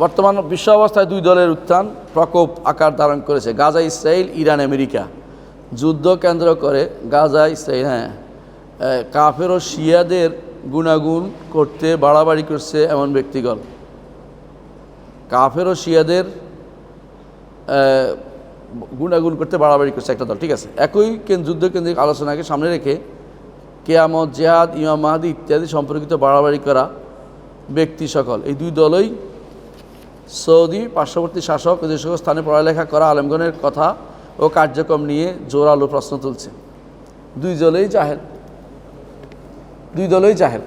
বর্তমান বিশ্ব অবস্থায় দুই দলের উত্থান প্রকোপ আকার ধারণ করেছে, গাজা, ইসরায়েল, ইরান, আমেরিকা। যুদ্ধ কেন্দ্র করে গাজা, ইসরায়েল হ্যাঁ কাফের ও শিয়াদের গুণাগুণ করতে বাড়াবাড়ি করছে এমন ব্যক্তিগণ। কাফের ও শিয়াদের গুণাগুণ করতে বাড়াবাড়ি করছে একটা দল, ঠিক আছে? একই কেন- যুদ্ধ কেন্দ্রিক আলোচনাকে সামনে রেখে কেয়ামত, জেহাদ, ইমাম মাহাদি ইত্যাদি সম্পর্কিত বাড়াবাড়ি করা ব্যক্তি সকল। এই দুই দলই সৌদি পার্শ্ববর্তী শাসক ও যে সকল স্থানে পড়ালেখা করা আলেমগণের কথা ও কার্যক্রম নিয়ে জোরালো প্রশ্ন তুলছে। দুই দলেই জাহেল। দুই দলেই জাহেল।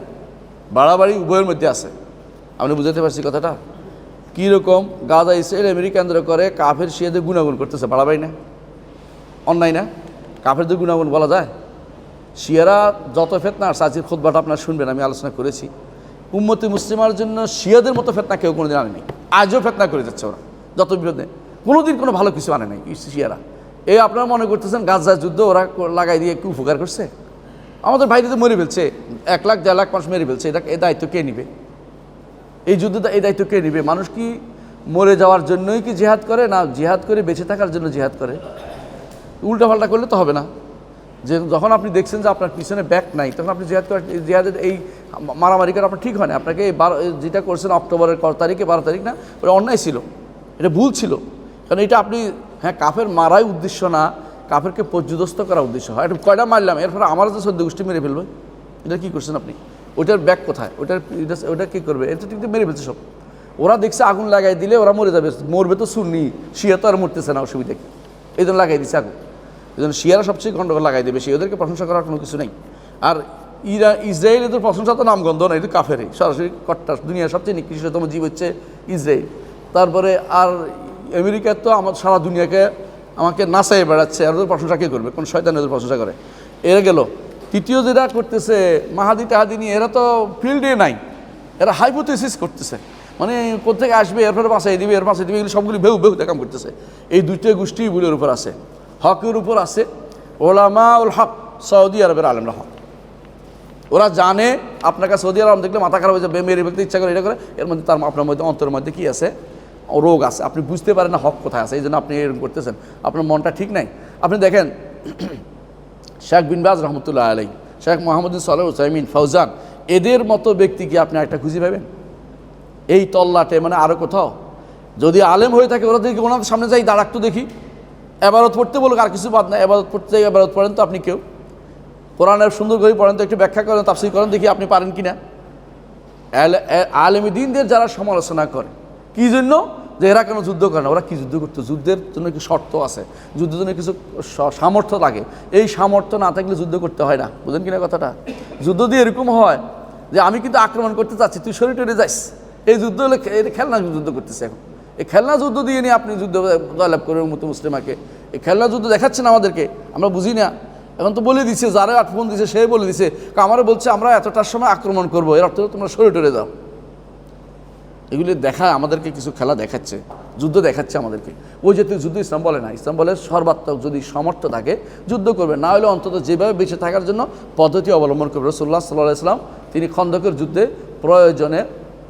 বাড়াবাড়ি উভয়ের মধ্যে আছে। আপনি বুঝাতে পারছি কথাটা? কীরকম গাজা, ইসরায়েল কেন্দ্র করে কাফের শিয়াদের গুণাগুণ করতেছে, বাড়াবাড়ি না? অন্যায় না? কাফেরদের গুণাগুণ বলা যায়? শিয়ারা যত ফেতনা আর সাজির খোদবাটা আপনার শুনবেন, আমি আলোচনা করেছি। উম্মতি মুসলিমার জন্য শিয়াদের মতো ফেতনা কেউ কোনোদিন আনেনি। আজও ফেতনা করে যাচ্ছে ওরা, যত বিরোধে। কোনোদিন কোনো ভালো কিছু আনে নাই শিয়ারা। এই আপনারা মনে করতেছেন গাজার যুদ্ধ ওরা লাগাই দিয়ে কি উপকার করছে? আমাদের ভাইরা তো মরে ফেলছে, এক লাখ, দেড় লাখ মানুষ মেরে ফেলছে, এটা এই দায়িত্ব কে নিবে? এই যুদ্ধটা এই দায়িত্ব কে নিবে? মানুষ কি মরে যাওয়ার জন্যই কি জিহাদ করে, না জিহাদ করে বেঁচে থাকার জন্য জিহাদ করে? উল্টাপাল্টা করলে তো হবে না। যে যখন আপনি দেখছেন যে আপনার পিছনে ব্যাক নাই, তখন আপনি জিহাদ করার জিহাদের এই মারামারি করা আপনার ঠিক হয় না। আপনাকে বারো যেটা করছেন অক্টোবরের ক তারিখে, বারো তারিখ না? ওটা অন্যায় ছিল। এটা ভুল ছিল। কারণ এটা আপনি হ্যাঁ কাফের মারাই উদ্দেশ্য না। কাফেরকে পর্যদস্ত করা উদ্দেশ্য হয়। এটা কয়টা মারলাম? এরপরে আমার তো সদ্য গোষ্ঠী মেরে ফেলবে। এটা কী করছেন আপনি? ওটার ব্যাগ কোথায়? ওটার ওটা কী করবে? এটা ঠিক মেরে ফেলছে সব। ওরা দেখছে আগুন লাগাই দিলে ওরা মরে যাবে। মরবে তো শুননি শিয়া তো আর মরতেছে না অসুবিধা কি? এই জন্য লাগাই দিচ্ছে আগুন। এই জন্য শিয়ারা সবচেয়ে গণ্ডগোল লাগাই দেবে। সে ওদেরকে প্রশংসা করার কোনো কিছু নেই। আর ইরা ইসরায়েল এদের প্রশংসা তো নামগন্ধ না, এটা কাফেরই। সরাসরি কট্টা দুনিয়ার সবচেয়ে নিকৃষ্টতম জীব হচ্ছে ইসরায়েল। তারপরে আর আমেরিকার তো আমার সারা দুনিয়াকে আমাকে নাচাই বেড়াচ্ছে, আর ওদের প্রশংসা কে করবে? কোন শয়তান ওদের প্রশংসা করে? এরা গেল। তৃতীয় যেটা করতেছে, মাহাদি টাহাদি নিয়ে এরা তো ফিল্ডে নাই। এরা হাইপোথেসিস করতেছে। মানে কোথেকে আসবে, এরপরে বাসায় দিবে, এর বাসায় দিবে, এগুলো সবগুলি বেউ বেউ দেখাম করতেছে। এই দুইটা গোষ্ঠী বুলের উপর আছে। হকের উপর আছে। ওলামা উল হক, সৌদি আরবের আলমরা হক। ওরা জানে আপনাকে সৌদি আরব দেখলে মাথা খারাপ হয়ে যাবে ফেলতে ইচ্ছা করে, এটা করে। এর মধ্যে তার, আপনার মধ্যে, অন্তরের মধ্যে কি আছে? রোগ আছে। আপনি বুঝতে পারেন না হক কোথায় আছে এই জন্য আপনি এরকম করতেছেন। আপনার মনটা ঠিক নাই। আপনি দেখেন, শেখ বিনবাজ রহমতুল্লাহ আলাই শেখ মোহাম্মদ সাল্লাহ হুসাইমিন ফৌজান এদের মতো ব্যক্তি কি আপনি একটা খুঁজে পাবেন? এই তল্লাটে মানে আরও কোথাও? যদি আলেম হয়ে থাকে, ওরা দেখি ওনাদের সামনে যাই, দাঁড়াক তো দেখি। এবারত পড়তে বলুক, আর কিছু বাদ না এবারত পড়তে যাই এবারত পড়েন তো আপনি কেউ। কোরআনের সুন্দর করে পড়েন তো একটু ব্যাখ্যা করেন, তাফসির করেন, দেখি আপনি পারেন কি না আলেমী দিনদের যারা সমালোচনা করে, কি জন্য? যে এরা কেন যুদ্ধ করে না, ওরা কি যুদ্ধ করতো? যুদ্ধের জন্য কি শর্ত আছে? যুদ্ধের জন্য কিছু সামর্থ্য লাগে? এই সামর্থ্য না থাকলে যুদ্ধ করতে হয় না। বুঝলেন কিনা কথাটা? যুদ্ধ দিয়ে এরকম হয় যে আমি কিন্তু আক্রমণ করতে চাচ্ছি, তুই শরীর টরে যাইস। এই যুদ্ধ হলে খেলনা যুদ্ধ করতেছে এখন। এই খেলনা যুদ্ধ দিয়ে নিয়ে আপনি যুদ্ধ, জয়লাভ করবেন মতো মুসলিমাকে। এই খেলনা যুদ্ধ দেখাচ্ছেন আমাদেরকে, আমরা বুঝি না। এখন তো বলে দিছে, যারা আটফোন দিছে, সে বলে দিছে। আমারও বলছে, আমরা এতটার সময় আক্রমণ করব। এর অর্থ তোমরা শরীর টরে যাও। এগুলি দেখায় আমাদেরকে কিছু খেলা দেখাচ্ছে, যুদ্ধ দেখাচ্ছে আমাদেরকে। ওই জাতীয় যুদ্ধ ইসলাম বলে না, ইসলাম বলে সর্বাত্মক যদি সমর্থ থাকে, যুদ্ধ করবে। না হলে অন্তত যেভাবে বেঁচে থাকার জন্য পদ্ধতি অবলম্বন করবে। রসুল্লাহ সাল্লাহ ইসলাম তিনি খন্দকের যুদ্ধে প্রয়োজনে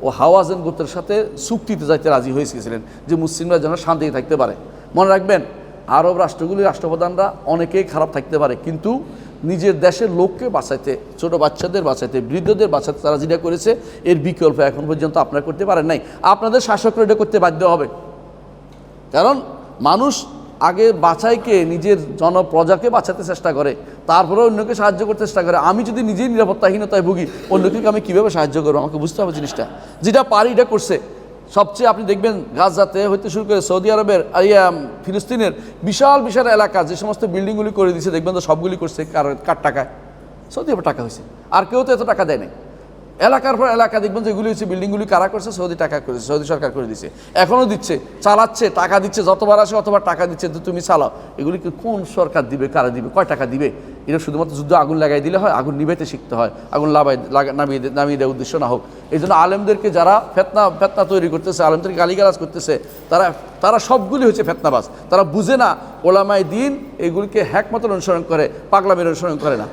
ও হাওয়াজেন গুপ্তের সাথে চুক্তিতে যাইতে রাজি হয়ে হয়েছিলেন, যে মুসলিমরা যেন শান্তিতে থাকতে পারে। মনে রাখবেন আরব রাষ্ট্রগুলির রাষ্ট্রপ্রধানরা অনেকেই খারাপ থাকতে পারে, কিন্তু নিজের দেশের লোককে বাঁচাইতে, ছোট বাচ্চাদের বাঁচাইতে, বৃদ্ধদের বাঁচাতে তারা যেটা করেছে, এর বিকল্প এখন পর্যন্ত আপনারা করতে পারেন নাই। আপনাদের শাসকরা এটা করতে বাধ্য হবে। কারণ মানুষ আগে বাঁচাইকে নিজের জনপ্রজাকে বাঁচাতে চেষ্টা করে তারপরে অন্যকে সাহায্য করতে চেষ্টা করে। আমি যদি নিজেই নিরাপত্তাহীনতায় ভুগি, অন্যকে আমি কীভাবে সাহায্য করব? আমাকে বুঝতে হবে জিনিসটা। যেটা পারি, এটা করছে। সবচেয়ে আপনি দেখবেন গাজাতে হইতে শুরু করে সৌদি আরবের ফিলিস্তিনের বিশাল বিশাল এলাকা যে সমস্ত বিল্ডিংগুলি করে দিয়েছে দেখবেন তো সবগুলি করছে কার কার টাকায়? সৌদি আরবে টাকা হয়েছে। আর কেউ তো এত টাকা দেয় নাই। এলাকার পর এলাকা দেখবেন যেগুলি হচ্ছে বিল্ডিংগুলি কারা করছে? সৌদি টাকা করেছে, সৌদি সরকার করে দিচ্ছে এখনও দিচ্ছে, চালাচ্ছে, টাকা দিচ্ছে, যতবার আসে অতবার টাকা দিচ্ছে। তো তুমি চালাও। এগুলিকে কোন সরকার দিবে, কারা দিবে, কয় টাকা দিবে? এটা শুধুমাত্র যুদ্ধ আগুন লাগাই দিলে হয়, আগুন নিভাইতে শিখতে হয়, আগুন লাভাই নামিয়ে নামিয়ে দেওয়ার উদ্দেশ্য না হোক। এই জন্য আলেমদেরকে যারা ফেতনা ফেতনা তৈরি করতেছে, আলেমদেরকে গালিগালাজ করতেছে, তারা তারা সবগুলি হচ্ছে ফেতনাবাজ। তারা বুঝে না, ওলামায় দিন এগুলিকে হ্যাকমতের অনুসরণ করে, পাগলামের অনুসরণ করে না।